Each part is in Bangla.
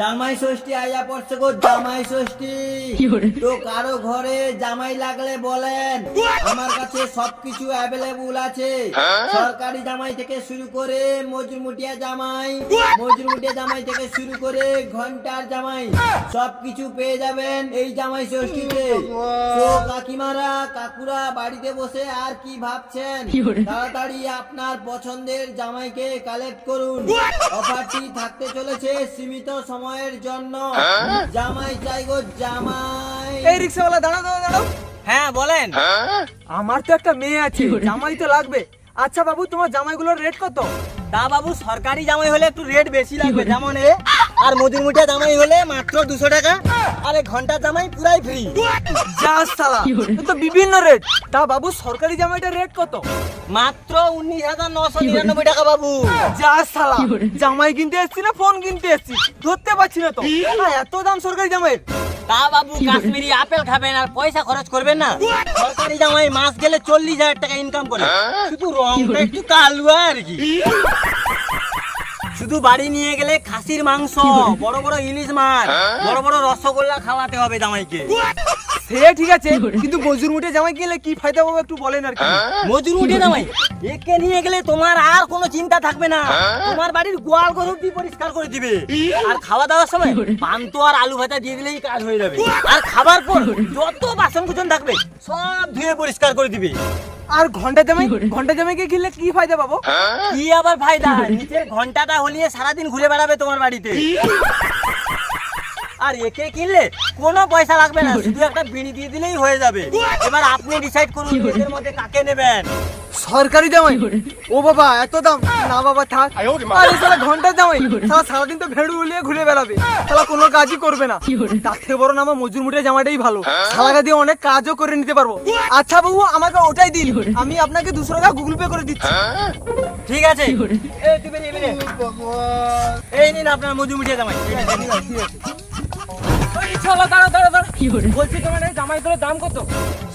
জামাই ষষ্ঠী আয়া পড়ছে গো জামাই ষষ্ঠী। তো কারও ঘরে জামাই লাগলে বলেন। আমার কাছে সবকিছু অ্যাভেলেবল আছে। সরকারি জামাই থেকে শুরু করে মজুরমুটিয়া জামাই মজুরমুটিয়া জামাই থেকে শুরু করে ঘণ্টার জামাই সবকিছু পেয়ে যাবেন এই জামাই ষষ্ঠীতে। তো কাকিমারা কাকুরা বাড়িতে বসে আর কি ভাবছেন? তাড়াতাড়ি আপনার পছন্দের জামাইকে কালেক্ট করুন। অফারটি থাকতে চলেছে সীমিত সময়ের জন্য। জামাই চাই গো জামাই। এই রিক্সাওয়ালা দাঁড়াও দাঁড়াও দাঁড়াও। হ্যাঁ বলেন। আমার তো একটা মেয়ে আছে জামাই তো লাগবে। আচ্ছা বাবু তোমার জামাইগুলোর রেট কত? তা বাবু সরকারি জামাই হলে একটু রেট বেশি লাগবে যেমন এ। আর মজুরমুটিয়া জামাই হলে মাত্র দুশো টাকা আর এই ঘণ্টার জামাই পুরাই ফ্রি যা সালা এ তো বিভিন্ন রেট তা বাবু সরকারি জামাইটার রেট কত? মাত্র উনিশ হাজার নশো নিরানব্বই টাকা বাবু। যা সালা জামাই কিনতে এসছি না ফোন কিনতে এসছি? ধরতে পারছি না তো। এত দাম সরকারি জামাইয়ের? তা বাবু কাশ্মীরি আপেল খাবেন আর পয়সা খরচ করবেন না? সরকারি জামাই মাস গেলে চল্লিশ হাজার টাকা ইনকাম করে। শুধু রংটা একটু কালুয়া আর কি। শুধু বাড়ি নিয়ে গেলে খাসির মাংস বড় বড় ইলিশ মাছ বড় বড় রসগোল্লা খাওয়াতে হবে জামাইকে। সে ঠিক আছে কিন্তু মজুর মুঠে জামাই কিনলে কি ফায়দা পাবো একটু বলেন আর কি। মজুর উঠে জামাই একে নিয়ে গেলে তোমার আর কোনো চিন্তা থাকবে না। তোমার বাড়ির গোয়াল গরু দিয়ে পরিষ্কার করে দিবে। আর খাওয়া দাওয়ার সময় পান্তো আর আলু ভাজা দিয়ে দিলেই কাজ হয়ে যাবে। আর খাবার পর যত বাসন কুচন থাকবে সব ধুয়ে পরিষ্কার করে দিবে। আর ঘণ্টা জামাই ঘণ্টা জামাইকে খেললে কি ফায়দা পাবো? কি আবার ফায়দা? নিচের ঘন্টাটা হলিয়ে সারাদিন ঘুরে বেড়াবে তোমার বাড়িতে। আর একে কিনলে কোনো পয়সা লাগবে না শুধু একটা বিড়ি দিয়ে দিলেই হয়ে যাবে। এবার আপনি ডিসাইড করুন এদের মধ্যে কাকে নেবেন। সরকারি জামাই? ও বাবা এত দাম? না বাবা থাক। আরে সালা ঘণ্টা জামাই সালা সারাদিন তো ভেড়ু উলিয়ে ঘুরে বেড়াবে। সালা কোনো কাজই করবে না। তার থেকে বড় না আমার মজুর মুঠে জামাটাই ভালো। সালাকা দিয়ে অনেক কাজও করে নিতে পারব। আচ্ছা বাবু আমাকে ওটাই দিন। আমি আপনাকে দুশো টাকা গুগল পে করে দিচ্ছি। ঠিক আছে। এই নিন আপনার মজু মিটিয়ে জামাই। ঠিক আছে, দাঁড়া দাঁড়া দাঁড়া বলছি তোমার এই জামাইগুলোর দাম কত?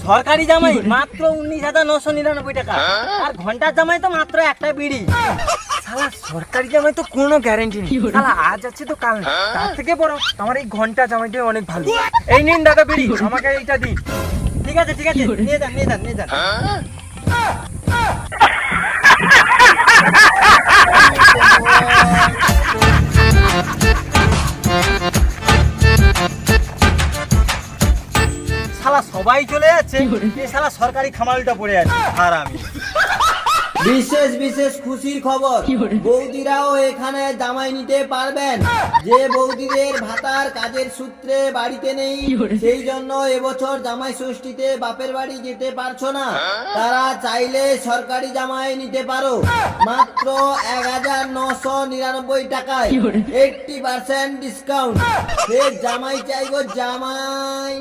সরকারি জামাই মাত্র উনিশ হাজার নশো নিরানব্বই টাকা। আর ঘণ্টার জামাই তো মাত্র একটা বিড়ি। সরকারি জামাই তো কোনো গ্যারান্টি নেই। সালা আজ আছে তো কাল। নেই তার থেকে বড় আমার এই ঘণ্টা জামাইটাই অনেক ভালো। এই নিন দাদা বিড়ি আমাকে এইটা দিন। ঠিক আছে ঠিক আছে নিয়ে যান নিয়ে যান নিয়ে যান। সবাই চলে যাচ্ছে এই শালা সরকারি খামালটা পড়ে আছে। আর আমি। বিশেষ বিশেষ খুশির খবর। বৌদিরাও এখানে জামাই নিতে পারবেন। যে বৌদিদের ভাতার কাজের সূত্রে বাড়িতে নেই সেই জন্য এবছর জামাই ষষ্ঠীতে বাপের বাড়ি যেতে পারছ না। তারা চাইলে সরকারি জামাই নিতে পারো। মাত্র এক হাজার নশো নিরানব্বই টাকায় এইটটি পার্সেন্ট ডিসকাউন্ট। সে জামাই চাইগো জামাই।